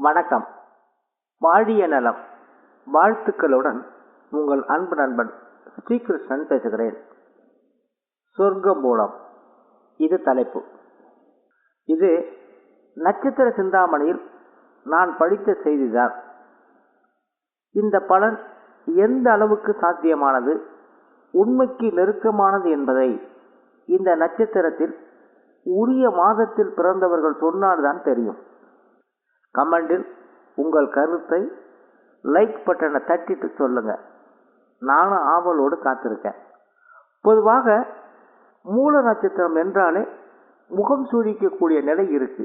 வணக்கம். வாழிய நலம். வாழ்த்துக்களுடன் உங்கள் அன்பு நண்பன் ஸ்ரீகிருஷ்ணன் பேசுகிறேன். சொர்க்க மூலம். இது தலைப்பு. இது நட்சத்திர சிந்தாமணியில் நான் படித்த செய்திதான். இந்த பலன் எந்த அளவுக்கு சாத்தியமானது? உண்மைக்கு நெருக்கமானது என்பதை இந்த நட்சத்திரத்தில் உரிய மாதத்தில் பிறந்தவர்கள் சொன்னால்தான் தெரியும். கமெண்டில் உங்கள் கருத்தை லைக் பட்டனை தட்டிட்டு சொல்லுங்கள் நானும் ஆவலோடு காத்திருக்கேன். பொதுவாக மூல நட்சத்திரம் என்றாலே முகம் சூழிக்கக்கூடிய நிலை இருக்கு.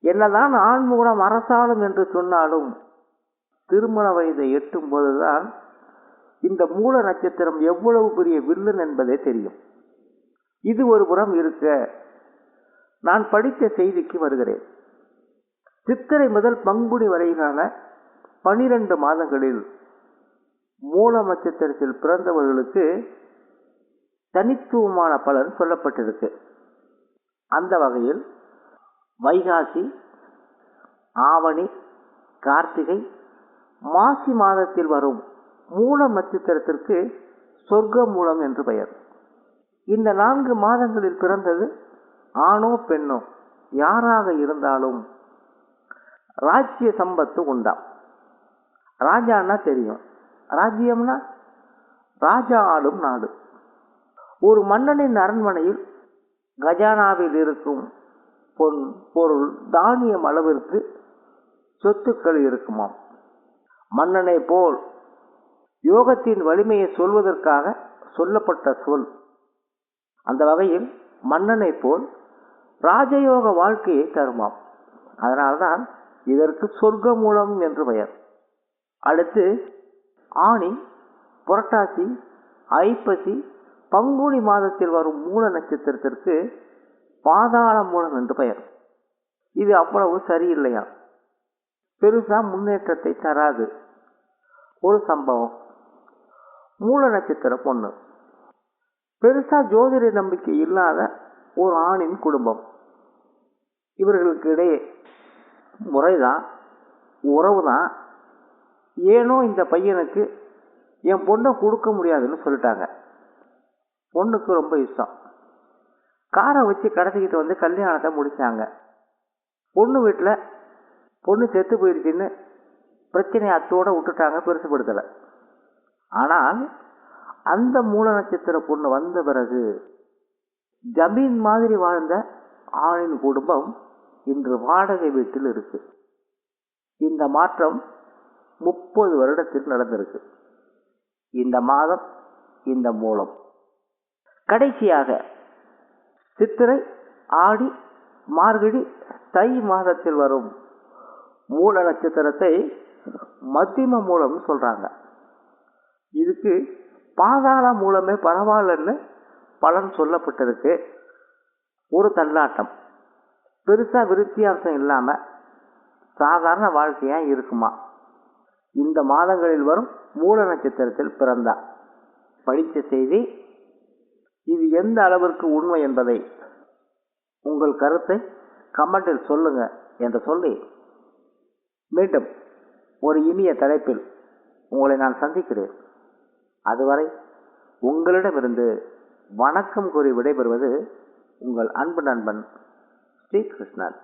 என்னதான் ஆண்முகம் அரசாலும் என்று சொன்னாலும் திருமண வயதை எட்டும் போதுதான் இந்த மூல நட்சத்திரம் எவ்வளவு பெரிய வில்லன் என்பதே தெரியும். இது ஒரு புறம் இருக்க நான் படித்த செய்திக்கு வருகிறேன். சித்திரை முதல் பங்குனி வரையிலான பனிரெண்டு மாதங்களில் மூல நட்சத்திரத்தில் பிறந்தவர்களுக்கு தனித்துவமான பலன் சொல்லப்பட்டிருக்கு. அந்த வகையில் வைகாசி ஆவணி கார்த்திகை மாசி மாதத்தில் வரும் மூல நட்சத்திரத்திற்கு சொர்க்க மூலம் என்று பெயர். இந்த நான்கு மாதங்களில் பிறந்தது ஆணோ பெண்ணோ யாராக இருந்தாலும் ராஜ்ய சம்பத்து உண்டாம் ராஜான்னா தெரியும். ராஜ்யம்னா ராஜா ஆளும் நாடு. ஒரு மன்னனின் அரண்மனையில் கஜானாவில் இருக்கும் பொன் பொருள் தானியம் அளவிற்கு சொத்துக்கள் இருக்குமாம். மன்னனை போல் யோகத்தின் வலிமையை சொல்வதற்காக சொல்லப்பட்ட சொல். அந்த வகையில் மன்னனை போல் ராஜயோக வாழ்க்கையை தருமாம். அதனால்தான் இதற்கு சொர்க்க மூலம் என்று பெயர். அடுத்து ஆணி புரட்டாசி ஐப்பசி பங்குனி மாதத்தில் வரும் மூல நட்சத்திரத்திற்கு பாதாள மூலம் என்று பெயர். இது அவ்வளவு சரியில்லையா? பெருசா முன்னேற்றத்தை தராது. ஒரு சம்பவம். மூல நட்சத்திர பொண்ணு பெருசா ஜோதிட நம்பிக்கை இல்லாத ஒரு ஆணின் குடும்பம். இவர்களுக்கு இடையே முறை தான் உறவு தான் ஏனோ இந்த பையனுக்கு என் பொண்ணை கொடுக்க முடியாதுன்னு சொல்லிட்டாங்க. பொண்ணுக்கு ரொம்ப இஷ்டம். காரை வச்சு கடத்திக்கிட்டு வந்து கல்யாணத்தை முடிச்சாங்க. பொண்ணு வீட்டில் பொண்ணு செத்து போயிடுச்சுன்னு பிரச்சனையை அத்தோட விட்டுட்டாங்க பெருசுப்படுத்தலை. ஆனால் அந்த மூல நட்சத்திர பொண்ணு வந்த பிறகு ஜமீன் மாதிரி வாழ்ந்த ஆணின் குடும்பம் இன்று வாடகை வீட்டில் இருக்கு. இந்த மாற்றம் முப்பது வருடத்தில் நடந்திருக்கு. இந்த மாதம் இந்த மூலம். கடைசியாக சித்திரை ஆடி மார்கழி தை மாதத்தில் வரும் மூல நட்சத்திரத்தை மத்தியம மூலம் சொல்றாங்க. இதுக்கு பாதாள மூலமே பரவாயில்லன்னு பலன் சொல்லப்பட்டிருக்கு. ஒரு தள்ளாட்டம். பெருசாக விருத்தியாசம் இல்லாமல் சாதாரண வாழ்க்கையாக இருக்குமா? இந்த மாதங்களில் வரும் மூல நட்சத்திரத்தில் பிறந்தார் படித்த செய்தி இது எந்த அளவிற்கு உண்மை என்பதை உங்கள் கருத்தை கமெண்டில் சொல்லுங்க என்று சொல்லி மீண்டும் ஒரு இனிய தலைப்பில் உங்களை நான் சந்திக்கிறேன். அதுவரை உங்களிடமிருந்து வணக்கம் கூறி விடைபெறுவது உங்கள் அன்பு நண்பன் ஸ்ரீகிருஷ்ணன்